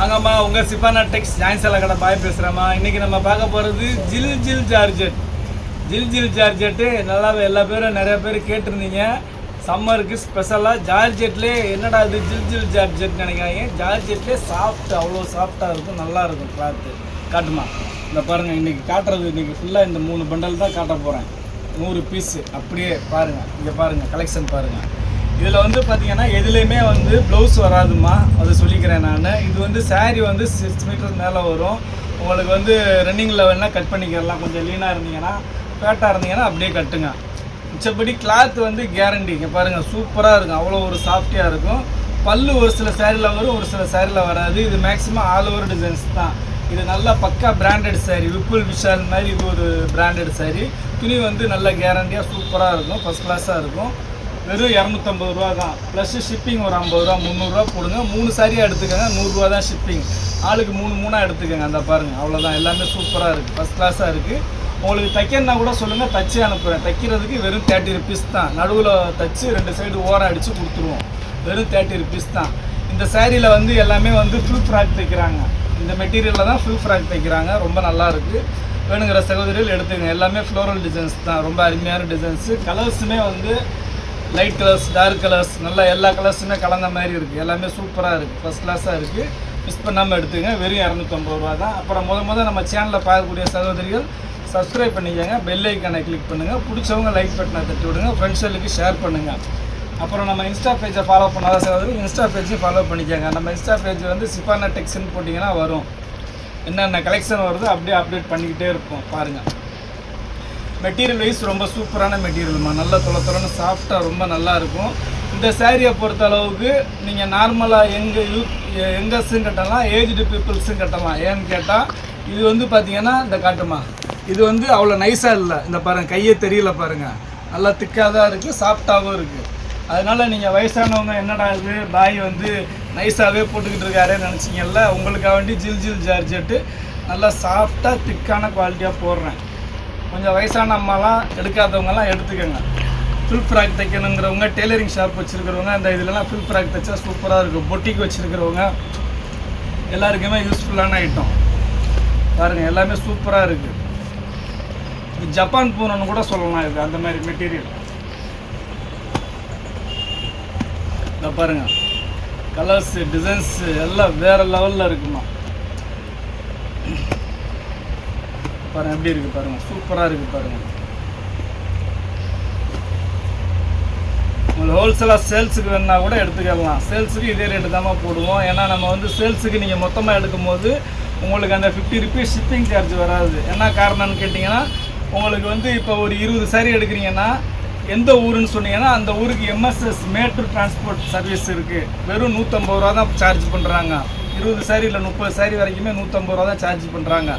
வாங்கம்மா உங்கள் சிப்பானா டெக்ஸ் ஜாயின்சலா கடை பாய் பேசுகிறேம்மா இன்றைக்கி நம்ம பார்க்க போகிறது ஜில் ஜில் ஜார்ஜெட். ஜில் ஜில் ஜார்ஜெட்டு நல்லாவே எல்லா பேரும் நிறைய பேர் கேட்டிருந்தீங்க. சம்மருக்கு ஸ்பெஷலாக ஜார்ஜெட்லேயே என்னடா இது ஜில் ஜில் ஜார்ஜெட் நினைக்கிறாங்க ஜார்ஜெட்லேயே சாஃப்ட் அவ்வளோ சாஃப்டாக இருக்கும் நல்லா இருக்கும் கிளாத்து காட்டுமா. இந்த பாருங்கள் இன்றைக்கி காட்டுறது இன்றைக்கி ஃபுல்லாக இந்த மூணு பண்டல் தான் காட்ட போகிறேன் நூறு பீஸு அப்படியே பாருங்கள் இங்கே பாருங்கள் கலெக்ஷன் பாருங்கள் இதில் வந்து பார்த்தீங்கன்னா எதுலேயுமே வந்து ப்ளவுஸ் வராதுமா அதை சொல்லிக்கிறேன் நான். இது வந்து சாரீ வந்து சிக்ஸ் மீட்டர் மேலே வரும். உங்களுக்கு வந்து ரன்னிங்கில் வேணால் கட் பண்ணிக்கிறலாம். கொஞ்சம் லீனாக இருந்தீங்கன்னா ஃபேட்டாக இருந்தீங்கன்னா அப்படியே கட்டுங்க. மிச்சப்படி கிளாத் வந்து கேரண்டி இங்கே பாருங்கள் சூப்பராக இருக்கும். அவ்வளோ ஒரு சாஃப்டியாக இருக்கும். பல்லு ஒரு சில சேரீல வரும் ஒரு சில சேரீல வராது. இது மேக்ஸிமம் ஆல் ஓவர் டிசைன்ஸ் தான். இது நல்லா பக்கா பிராண்டட் saree. விப்புல் விஷால் மாதிரி இது ஒரு பிராண்டட் saree. துணி வந்து நல்ல கேரண்டியாக சூப்பராக இருக்கும். ஃபஸ்ட் கிளாஸாக இருக்கும். வெறும் இரநூத்தம்பது ரூபா தான். ப்ளஸ் ஷிப்பிங் ஒரு ஐம்பது ரூபா முந்நூறுரூவா போடுங்க. மூணு சாரியாக எடுத்துக்கோங்க நூறுரூவா தான் ஷிப்பிங் ஆளுக்கு மூணு மூணாக எடுத்துக்கோங்க அந்த பாருங்கள் அவ்வளோதான் எல்லாமே சூப்பராக இருக்குது ஃபஸ்ட் கிளாஸாக இருக்குது உங்களுக்கு தைக்கணுன்னா கூட சொல்லுங்கள் தச்சு அனுப்புகிறேன் தைக்கிறதுக்கு வெறும் தேர்ட்டி ருபீஸ் தான். நடுவில் தச்சு ரெண்டு சைடு ஓரம் அடித்து கொடுத்துருவோம். வெறும் தேர்ட்டி ருபீஸ் தான். இந்த சாரியில் வந்து எல்லாமே வந்து ஃபுல் ஃப்ராக் தைக்கிறாங்க. இந்த மெட்டீரியலில் தான் ஃபுல் ஃப்ராக் தைக்கிறாங்க. ரொம்ப நல்லா இருக்குது வேணுங்கிற சகோதரிகள் எடுத்துங்க எல்லாமே ஃப்ளோரல் டிசைன்ஸ் தான். ரொம்ப அருமையான டிசைன்ஸு கலர்ஸுமே வந்து லைட் கலர்ஸ் டார்க் கலர்ஸ் நல்லா எல்லா கலர்ஸுமே கலந்த மாதிரி இருக்குது எல்லாமே சூப்பராக இருக்குது ஃபஸ்ட் கிளாஸாக இருக்குது மிஸ் பண்ணாமல் எடுத்துங்க வெறும் இரநூத்தம்பது ரூபா தான். அப்புறம் முத முத நம்ம சேனலில் பார்க்கக்கூடிய சகோதரிகள் சப்ஸ்கிரைப் பண்ணிக்கோங்க. பெல் ஐக்கனை கிளிக் பண்ணுங்கள் பிடிச்சவங்க லைக் பட்டனை தட்டி விடுங்க. ஃப்ரெண்ட்ஸுகளுக்கு ஷேர் பண்ணுங்கள் அப்புறம் நம்ம இன்ஸ்டா பேஜை ஃபாலோ பண்ணாத சகோதரி இன்ஸ்டா பேஜையும் ஃபாலோ பண்ணிக்கோங்க. நம்ம இன்ஸ்டா பேஜ் வந்து சிப்பானா டெக்ஸ்ன்னு போட்டிங்கன்னா வரும். என்னென்ன கலெக்ஷன் வருதோ அப்படியே அப்டேட் பண்ணிக்கிட்டே இருப்போம். பாருங்கள் மெட்டீரியல் வைஸ் ரொம்ப சூப்பரான மெட்டீரியல்மா நல்ல தொலை தொலைன்னு சாஃப்டாக ரொம்ப நல்லா இருக்கும் இந்த சேரீயை பொறுத்த அளவுக்கு நீங்கள் நார்மலாக எங்கள் யூத் யங்கர்ஸும் கட்டலாம் ஏஜ்டு பீப்புள்ஸும் கட்டலாம். ஏன்னு கேட்டால் இது வந்து பார்த்தீங்கன்னா இந்த காட்டுமா. இது வந்து அவ்வளோ நைஸாக இல்லை. இந்த பாருங்கள் கையே தெரியல பாருங்கள் நல்லா திக்காக தான் இருக்குது சாஃப்டாகவும் இருக்குது அதனால் நீங்கள் வயசானவங்க என்னடா இது? பாய் வந்து நைஸாகவே போட்டுக்கிட்டு இருக்காருன்னு நினச்சிங்கல்ல உங்களுக்காக வேண்டி ஜில் ஜில் ஜார்ஜெட்டு நல்லா சாஃப்டாக திக்கான குவாலிட்டியாக போடுறேன். கொஞ்சம் வயசான அம்மாலாம் எடுக்காதவங்கலாம் எடுத்துக்கோங்க. ஃபுல் ஃப்ராக் தைக்கணுங்கிறவங்க டெய்லரிங் ஷாப் வச்சுருக்கிறவங்க அந்த இதுலலாம் ஃபுல் ஃப்ராக் தைச்சா சூப்பராக இருக்கும். பொட்டிக்கு வச்சுருக்கிறவங்க எல்லாருக்குமே யூஸ்ஃபுல்லான ஐட்டம் பாருங்கள் எல்லாமே சூப்பராக இருக்குது இது ஜப்பான் பூனன்னு கூட சொல்லலாம் இது அந்த மாதிரி மெட்டீரியல் இதை பாருங்க கலர்ஸு டிசைன்ஸு எல்லாம் வேறு லெவலில் இருக்குமா. பாருங்க எப்படி இருக்கு பாருங்க. சூப்பராக இருக்கு பாருங்க. உங்களுக்கு ஹோல்சேலாக சேல்ஸுக்கு வேணா கூட எடுத்துக்கலாம். சேல்ஸுக்கு இதே ரேட்டு தான் போடுவோம். ஏன்னா நம்ம வந்து சேல்ஸுக்கு நீங்கள் மொத்தமாக எடுக்கும்போது உங்களுக்கு அந்த ஃபிஃப்டி ருபீஸ் ஷிப்பிங் சார்ஜ் வராது. என்ன காரணம்னு கேட்டிங்கன்னா உங்களுக்கு வந்து இப்போ ஒரு இருபது சாரி எடுக்கிறீங்கன்னா எந்த ஊருன்னு சொன்னீங்கன்னா அந்த ஊருக்கு எம்எஸ்எஸ் மேட்டூர் டிரான்ஸ்போர்ட் சர்வீஸ் இருக்குது வெறும் நூற்றம்பது ரூபா தான் சார்ஜ் பண்ணுறாங்க இருபது சாரி இல்லை முப்பது சாரி வரைக்குமே நூற்றம்பது ரூபா தான் சார்ஜ் பண்ணுறாங்க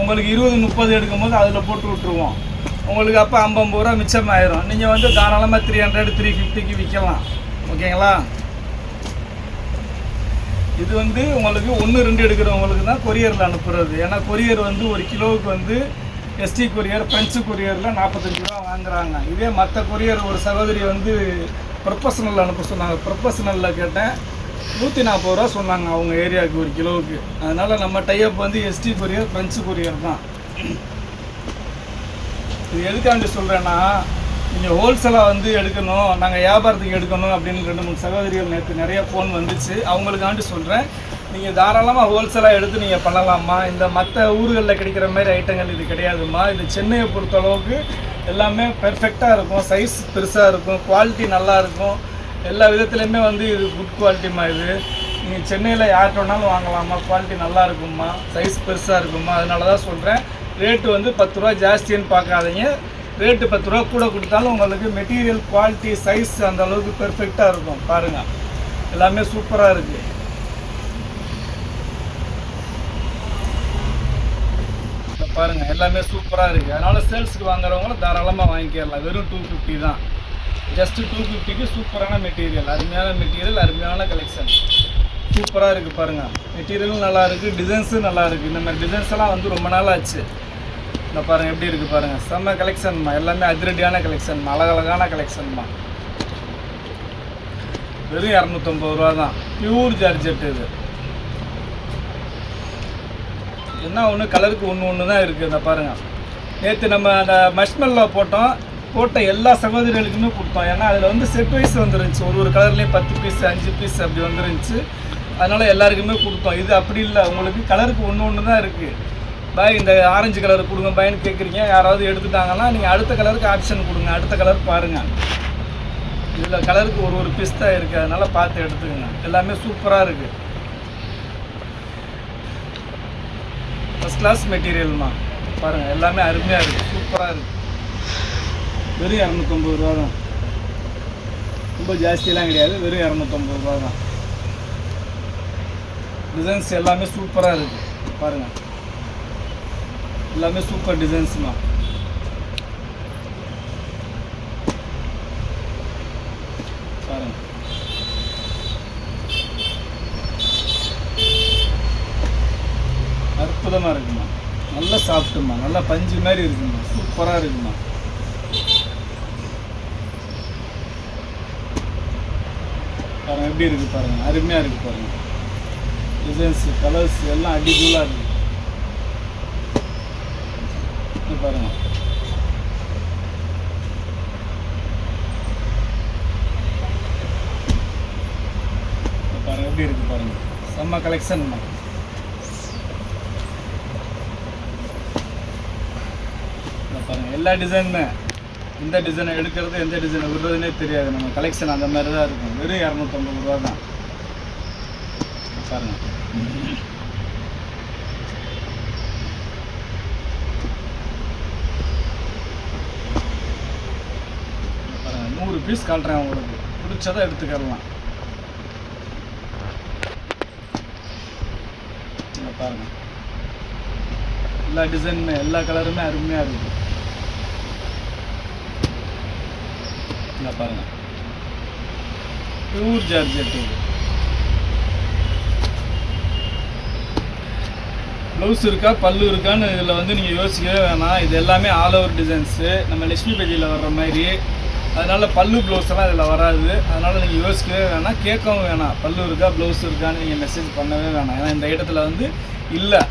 உங்களுக்கு இருபது முப்பது எடுக்கும்போது அதில் போட்டு விட்ருவோம் உங்களுக்கு அப்போ ஐம்பது ரூபா மிச்சம் ஆயிரும் நீங்கள் வந்து தாராளமாக த்ரீ ஹண்ட்ரட் த்ரீ ஃபிஃப்டிக்கு விற்கலாம் ஓகேங்களா? இது வந்து உங்களுக்கு ஒன்று ரெண்டு எடுக்கிறவங்களுக்கு தான் கொரியரில் அனுப்புறது. ஏன்னா கொரியர் வந்து ஒரு கிலோவுக்கு வந்து எஸ்டி கொரியர் ஃப்ரெஞ்சு கொரியரில் நாற்பத்தஞ்சு ரூபா வாங்குறாங்க. இதே மற்ற கொரியர் ஒரு சகோதரி வந்து ப்ரொஃபஷனல் அனுப்ப சொன்னாங்க. ப்ரொஃபஷனலில் கேட்டேன். நூற்றி நாற்பது ரூபா சொன்னாங்க அவங்க ஏரியாவுக்கு ஒரு கிலோவுக்கு. அதனால் நம்ம டைப் வந்து எஸ்டி கொரியர் ஃப்ரெஞ்சு கொரியர் தான். இது எதுக்காண்டி சொல்கிறேன்னா நீங்கள் ஹோல்சேலாக வந்து எடுக்கணும் நாங்கள் வியாபாரத்துக்கு எடுக்கணும் அப்படின்னு ரெண்டு மூணு சகோதரிகள் நேற்று நிறைய ஃபோன் வந்துச்சு. அவங்களுக்காண்டி சொல்கிறேன் நீங்கள் தாராளமாக ஹோல்சேலாக எடுத்து நீங்கள் பண்ணலாமா? இந்த மற்ற ஊர்களில் கிடைக்கிற மாதிரி ஐட்டங்கள் இது கிடையாதும்மா இது சென்னையை பொறுத்தளவுக்கு எல்லாமே பெர்ஃபெக்டாக இருக்கும். சைஸ் பெருசாக இருக்கும். குவாலிட்டி நல்லா இருக்கும். எல்லா விதத்துலையுமே வந்து இது குட் குவாலிட்டிமா இது. நீங்கள் சென்னையில் யார்கிட்ட வேணாலும் வாங்கலாமா? குவாலிட்டி நல்லா இருக்குமா? சைஸ் பெருசாக இருக்குமா? அதனால தான் சொல்கிறேன் ரேட்டு வந்து பத்து ரூபா ஜாஸ்தின்னு பார்க்காதீங்க ரேட்டு பத்து ரூபா கூட கொடுத்தாலும் உங்களுக்கு மெட்டீரியல் குவாலிட்டி சைஸ் அந்த அளவுக்கு பெர்ஃபெக்டாக இருக்கும். பாருங்கள் எல்லாமே சூப்பராக இருக்குது பாருங்கள் எல்லாமே சூப்பராக இருக்குது அதனால் சேல்ஸுக்கு வாங்குறவங்களும் தாராளமாக வாங்கிக்கலாம். வெறும் டூ ஃபிஃப்டி தான். ஜஸ்ட்டு டூ ஃபிஃப்டிக்கு சூப்பரான மெட்டீரியல் அருமையான மெட்டீரியல் அருமையான கலெக்ஷன் சூப்பராக இருக்குது பாருங்கள் மெட்டீரியலும் நல்லா இருக்குது டிசைன்ஸும் நல்லா இருக்குது இந்த மாதிரி டிசைன்ஸ் எல்லாம் வந்து ரொம்ப நாள் ஆச்சு. இந்த பாருங்கள் எப்படி இருக்குது பாருங்கள் செம்ம கலெக்ஷன்மா எல்லாமே அதிரடியான கலெக்ஷன்மா அழகழகான கலெக்ஷன்மா வெறும் இரநூத்தம்பது ரூபா தான். பியூர் ஜார்ஜெட் இது. என்ன ஒன்று கலருக்கு ஒன்று ஒன்று தான் இருக்குது இந்த பாருங்கள் நேற்று நம்ம அந்த மஷ்மெல்ல போட்டோம். போட்ட எல்லா சகோதரிகளுக்குமே கொடுத்தோம். ஏன்னா அதில் வந்து செட் வைஸ் வந்துருந்துச்சு. ஒரு ஒரு கலர்லேயும் பத்து பீஸ் அஞ்சு பீஸ் அப்படி வந்துருந்துச்சு. அதனால் எல்லாருக்குமே கொடுத்தோம். இது அப்படி இல்லை. உங்களுக்கு கலருக்கு ஒன்று ஒன்று தான் இருக்குது பாய் இந்த ஆரஞ்சு கலர் கொடுங்க பாய்னு கேட்குறீங்க யாராவது எடுத்துட்டாங்கன்னா நீங்கள் அடுத்த கலருக்கு ஆப்ஷன் கொடுங்க. அடுத்த கலர் பாருங்கள் இதில் கலருக்கு ஒரு ஒரு பீஸ் தான் இருக்குது அதனால் பார்த்து எடுத்துக்கோங்க. எல்லாமே சூப்பராக இருக்குது ஃபஸ்ட் கிளாஸ் மெட்டீரியல்மா பாருங்கள் எல்லாமே அருமையாக இருக்குது சூப்பராக இருக்குது வெறும் இரநூத்தொம்பது ரூபா தான். ரொம்ப ஜாஸ்தியெல்லாம் கிடையாது வெறும் இரநூத்தொம்பது ரூபா தான். டிசைன்ஸ் எல்லாமே சூப்பராக இருக்குது பாருங்கள் எல்லாமே சூப்பர் டிசைன்ஸ்மா பாருங்கள் அற்புதமாக இருக்குமா? நல்ல சாப்பிட்டுமா நல்லா பஞ்சு மாதிரி இருக்குமா? சூப்பராக இருக்குமா? பாருங்க எப்படி இருக்கு பாருங்க அருமையாக இருக்கு பாருங்க. டிசைன்ஸ் கலர்ஸ் எல்லாம் அடிக்கூலாக இருக்கு. பாருங்கள் பாருங்கள் பாருங்க எப்படி இருக்கு பாருங்க. செம்ம கலெக்ஷன் பாருங்க எல்லா டிசைனுமே இந்த டிசைனை எடுக்கிறது எந்த டிசைனை விடுறதுனே தெரியாது. நம்ம கலெக்ஷன் அந்த மாதிரி தான் இருக்கும். வெறும் இரநூத்தம்பது ரூபா தான். பாருங்க. நூறு பீஸ் காட்டுறேன் உங்களுக்கு. பிடிச்சதை எடுத்துக்கலாம் இங்க பாருங்க. எல்லா டிசைனுமே எல்லா கலருமே அருமையாக இருக்குது இங்க பாருங்க. பியூர் ஜார்ஜெட் இது ப்ளவுஸ் இருக்கா பல்லு இருக்கான்னு இதில் வந்து நீங்கள் யோசிக்கவே வேணாம். இது எல்லாமே ஆல் ஓவர் டிசைன்ஸு நம்ம லட்சுமி பேஜியில் வர்ற மாதிரி. அதனால் பல்லு ப்ளவுஸ் எல்லாம் இதில் வராது. அதனால் நீங்கள் யோசிக்கவே வேணாம். கேட்கவும் வேணாம். பல்லு இருக்கா ப்ளவுஸ் இருக்கான்னு நீங்கள் மெசேஜ் பண்ணவே வேணாம். ஏன்னா இந்த இடத்துல வந்து இல்லை.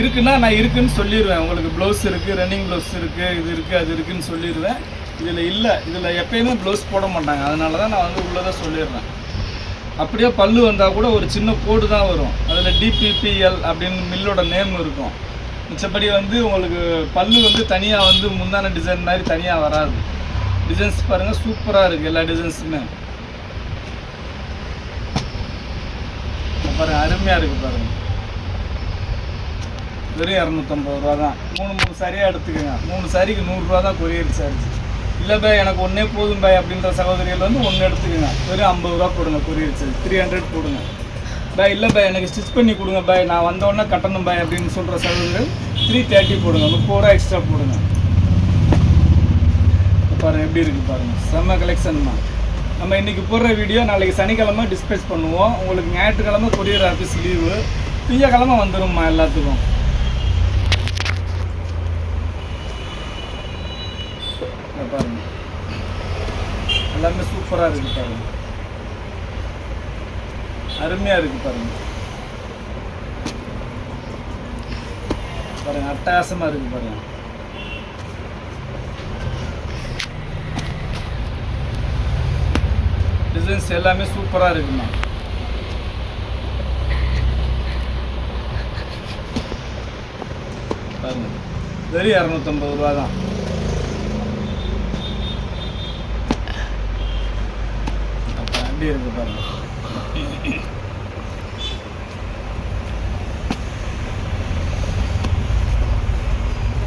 இருக்குன்னா நான் இருக்குன்னு சொல்லிடுவேன் உங்களுக்கு ப்ளவுஸ் இருக்குது ரன்னிங் ப்ளவுஸ் இருக்குது இது இருக்குது அது இருக்குதுன்னு சொல்லிடுவேன் இதில் இல்லை. இதில் எப்பயுமே ப்ளவுஸ் போட மாட்டாங்க. அதனால தான் நான் வந்து உள்ளதை சொல்லிடுறேன். அப்படியே பல்லு வந்தால் கூட ஒரு சின்ன கோடு தான் வரும். அதில் டிபிபிஎல் அப்படின்னு மில்லோட நேம் இருக்கும். மிச்சப்படி வந்து உங்களுக்கு பல்லு வந்து தனியாக வந்து முந்தான டிசைன் மாதிரி தனியாக வராது. டிசைன்ஸ் பாருங்கள் சூப்பராக இருக்குது எல்லா டிசைன்ஸுமே பாருங்கள் அருமையாக இருக்குது பாருங்கள் வெறும் இரநூத்தம்பது ரூபா தான் மூணு மூணு சாரியாக எடுத்துக்கோங்க. மூணு சாரிக்கு நூறுரூவா தான் கொரியர் சார்ஜ் இல்லை பே எனக்கு ஒன்றே போதும் பை அப்படின்ற சகோதரிகள் வந்து ஒன்று எடுத்துக்கோங்க. வெறும் ஐம்பது ரூபா போடுங்க கொரியர் சார்ஜ் த்ரீ ஹண்ட்ரட் போடுங்க பை இல்லை பை எனக்கு ஸ்டிச் பண்ணி கொடுங்க பை. நான் வந்தோடனே கட்டணும் பை அப்படின்னு சொல்கிற சகோதரிகள் த்ரீ தேர்ட்டி போடுங்க. முப்பது ரூபா எக்ஸ்ட்ரா போடுங்க. பாருங்கள் எப்படி இருக்குது பாருங்கள் செம்ம கலெக்ஷன்மா நம்ம இன்றைக்கி போடுற வீடியோ நாளைக்கு சனிக்கிழமை டிஸ்பேச் பண்ணுவோம். உங்களுக்கு ஞாயிற்றுக்கிழமை கொரியர் ஆஃபீஸ் லீவு திங்கக்கிழமை வந்துடும்மா எல்லாத்துக்கும் இங்க பாருங்க எல்லாமே சூப்பராக இருக்கு பாருங்க. அருமையாக இருக்குது பாருங்க. பாருங்க அட்டகாசமாக இருக்கு பாருங்க. டிசைன்ஸ் எல்லாமே சூப்பராக இருக்குமா? பாருங்க. வெறும் இரநூத்தம்பது ரூபா தான் எப்படி இருக்கு பாருங்க.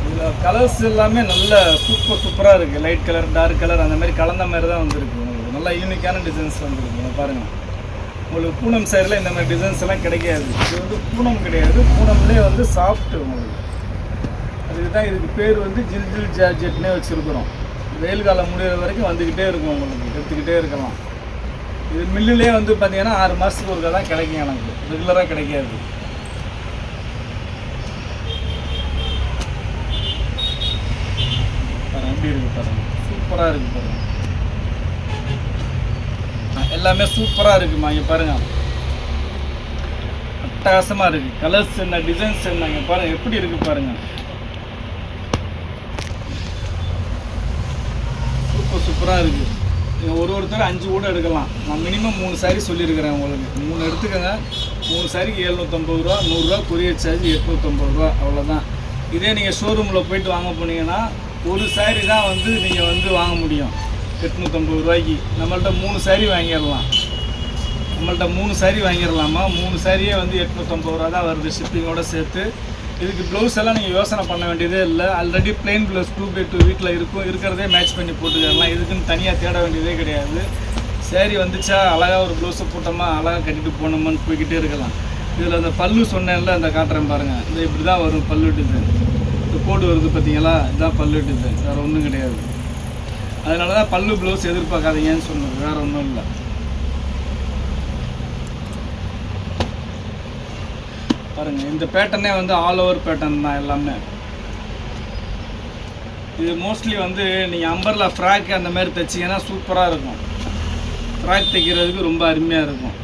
இதில் கலர்ஸ் எல்லாமே நல்ல சூப்பர் சூப்பராக இருக்குது லைட் கலர் டார்க் கலர் அந்த மாதிரி கலந்த மாதிரி தான் வந்திருக்கு. உங்களுக்கு நல்லா யூனிக்கான டிசைன்ஸ் வந்துருக்கு. பாருங்கள் உங்களுக்கு பூனம் சைடில் இந்த மாதிரி டிசைன்ஸ் எல்லாம் கிடைக்காது. இது வந்து பூனம் கிடையாது. பூனம்லேயே வந்து சாஃப்ட் உங்களுக்கு. அதுக்கு தான் இதுக்கு பேர் வந்து ஜில் ஜில் ஜார்ஜெட்னே வச்சுருக்குறோம். வெயில் காலம் முடிகிற வரைக்கும் வந்துக்கிட்டே இருக்கும் உங்களுக்கு. எடுத்துக்கிட்டே இருக்கலாம். இது மில்லுலேயே வந்து பார்த்தீங்கன்னா ஆறு மாதத்துக்கு ஒருக்கா தான் கிடைக்கும் எனக்கு. ரெகுலராக கிடைக்காது. பாருங்க எப்படி இருக்கு பாருங்க. சூப்பராக இருக்கு பாருங்க. எல்லாமே சூப்பராக இருக்குமா? இங்கே பாருங்க. அட்டகாசமாக இருக்குது கலர்ஸ் என்ன டிசைன்ஸ் என்ன? இங்கே பாருங்கள் எப்படி இருக்குது பாருங்கள் சூப்பர் சூப்பராக இருக்குது ஒரு ஒருத்தர் அஞ்சு கூட எடுக்கலாம். நான் மினிமம் மூணு சாரி சொல்லியிருக்கிறேன் உங்களுக்கு. மூணு எடுத்துக்கோங்க. மூணு சாரிக்கு எழுநூற்றம்பது ரூபா நூறுரூவா கொரியர் சார்ஜ் எட்நூற்றம்பது ரூபா அவ்வளோதான் இதே நீங்கள் ஷோரூமில் போயிட்டு வாங்க போனீங்கன்னா ஒரு சாரி தான் வந்து நீங்கள் வந்து வாங்க முடியும். எட்நூற்றம்பது ரூபாய்க்கு. நம்மள்ட்ட மூணு சாரி வாங்கிடலாம். நம்மள்ட்ட மூணு சாரி வாங்கிடலாமா? மூணு சாரியே வந்து எட்நூற்றம்பது ரூபா தான் வருது ஷிப்பிங்கோடு சேர்த்து. இதுக்கு ப்ளவுஸ் எல்லாம் நீங்கள் யோசனை பண்ண வேண்டியதே இல்லை. Already plain blouse two by two வீட்டில் இருக்கும். இருக்கிறதே மேட்ச் பண்ணி போட்டுக்கலாம் இதுக்குன்னு தனியாக தேட வேண்டியதே கிடையாது. சாரி வந்துச்சா அழகாக ஒரு ப்ளவுஸை போட்டோமா அழகாக கட்டிட்டு போனோமான்னு போய்கிட்டே இருக்கலாம். இதில் அந்த பல்லு சொன்னேன்ல அந்த காட்டுறேன் பாருங்கள் இந்த இப்படி தான் வரும் பல்லு டிசைன் இந்த கோடு வருது பார்த்தீங்களா இதுதான் பல்லு டிசைன் வேறு ஒன்றும் கிடையாது. அதனால தான் பல்லு ப்ளவுஸ் எதிர்பார்க்காதீங்கன்னு சொன்னது. வேறு ஒன்றும் இல்லை. பாருங்கள் இந்த பேட்டர்னே வந்து ஆல் ஓவர் பேட்டர்ன் தான் எல்லாமே. இது மோஸ்ட்லி வந்து நீங்கள் அம்பர்லா ஃப்ராக் அந்த மாதிரி தைச்சிங்கன்னா சூப்பராக இருக்கும். ஃப்ராக் தைக்கிறதுக்கு ரொம்ப அருமையாக இருக்கும்.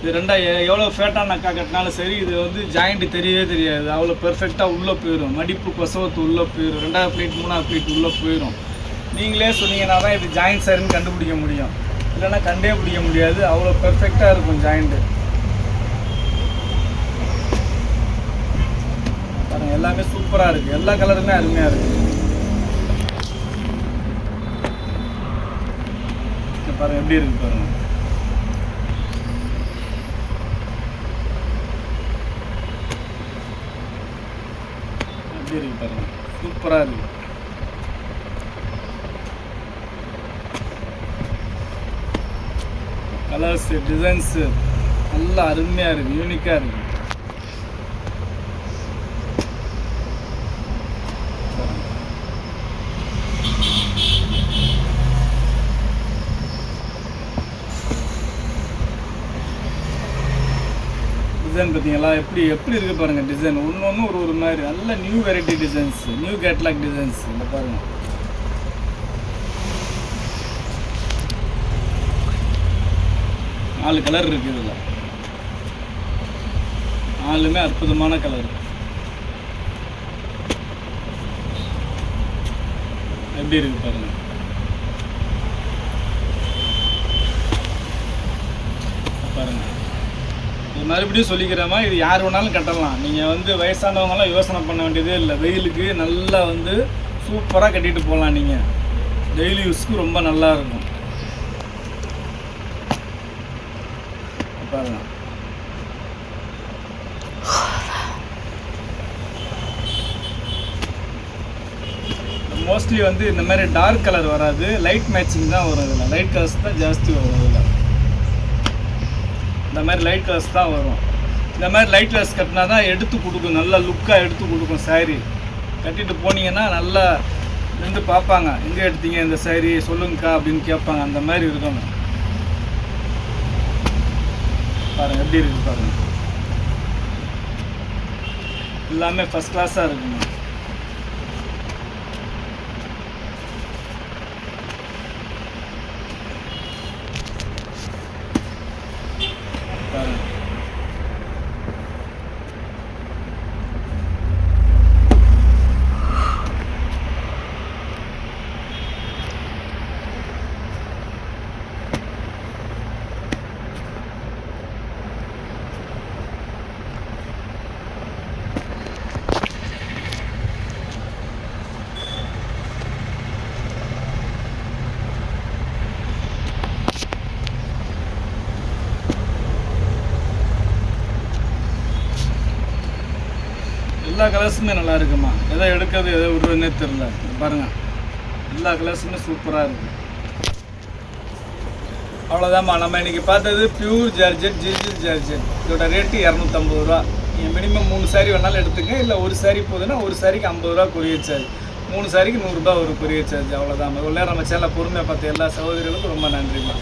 இது ரெண்டா எவ்வளோ ஃபேட்டான அக்கா கட்டினாலும் சரி இது வந்து ஜாயிண்ட் தெரியவே தெரியாது. அவ்வளோ பெர்ஃபெக்டாக உள்ளே போயிடும் மடிப்பு கொசவத்து உள்ளே போயிடும் ரெண்டாவது ப்ளீட் மூணாவது ப்ளீட் உள்ளே போயிடும் நீங்களே சொன்னீங்கன்னா தான் இது ஜாயிண்ட் சரின்னு கண்டுபிடிக்க முடியும். இல்லைன்னா கண்டே பிடிக்க முடியாது. அவ்வளோ பெர்ஃபெக்டாக இருக்கும் ஜாயிண்ட்டு பாருங்க எல்லாமே சூப்பராக இருக்குது எல்லா கலருமே அருமையாக இருக்குது பாருங்கள் பாருங்க எப்படி இருக்கு பாருங்க. எப்படி இருக்கு பாருங்க. சூப்பராக இருக்கு. கலர்ஸ் டிசைன்ஸு நல்லா அருமையாக இருக்குது யூனிக்காக இருக்குது டிசைன் பார்த்தீங்களா? எப்படி எப்படி இருக்குது பாருங்கள் டிசைன் ஒன்று ஒன்று ஒரு ஒரு மாதிரி. நல்ல new variety designs new catalogue designs இந்த பாருங்கள் நாலு கலர் இருக்குது இதில். நாலுமே அற்புதமான கலர் எப்படி இருக்கு பாருங்க. பாருங்க. மறுபடியும் மறுபடியும் மாதிரி இது யார் வேணாலும் கட்டலாம். நீங்கள் வந்து வயசானவங்கலாம் யோசனை பண்ண வேண்டியதே இல்லை. வெயிலுக்கு நல்லா வந்து சூப்பராக கட்டிட்டு போகலாம் நீங்கள் டெய்லி யூஸ்க்கு ரொம்ப நல்லா இருக்கும். பாருங்க மோஸ்ட்லி வந்து இந்த மாதிரி டார்க் கலர் வராது. லைட் மேட்சிங் தான் வரும் இதில். லைட் கலர்ஸ் தான் ஜாஸ்தி வரும் இதில். இந்த மாதிரி லைட் கலர்ஸ் தான் வரும். இந்த மாதிரி லைட் கலர்ஸ் கட்டினா தான் எடுத்து கொடுக்கும். நல்லா லுக்காக எடுத்து கொடுக்கும் saree. கட்டிட்டு போனீங்கன்னா நல்லா நின்று பார்ப்பாங்க. எங்கே எடுத்தீங்க இந்த saree? சொல்லுங்கக்கா அப்படின்னு கேட்பாங்க. அந்த மாதிரி இருக்கணும். பாருங்க எப்படி இருக்கு பாருங்க. எல்லாமே ஃபஸ்ட் கிளாஸாக இருக்குங்க எல்லா கலர்ஸுமே நல்லா இருக்குமா எதை எடுக்கிறது எதை விடுறதுன்னே தெரில பாருங்கள் எல்லா கலர்ஸுமே சூப்பராக இருக்குது அவ்வளோதாம்மா நம்ம இன்றைக்கி பார்த்தது பியூர் ஜார்ஜெட் ஜிஜில் ஜார்ஜெட் இதோட ரேட்டு இரநூத்தம்பது ரூபா. நீங்கள் மினிமம் மூணு சாரி வேணாலும் எடுத்துங்க இல்லை ஒரு சாரி போகுதுன்னா ஒரு சாரிக்கு ஐம்பது ரூபா கொரியர் சார்ஜ் மூணு சாரிக்கு நூறுரூபா ஒரு கொரியர் சார்ஜ் அவ்வளோதான் இவ்வளோ நேரம் நம்ம சேனலை பொறுமையாக பார்த்த எல்லா சகோதரிகளுக்கும் ரொம்ப நன்றிம்மா.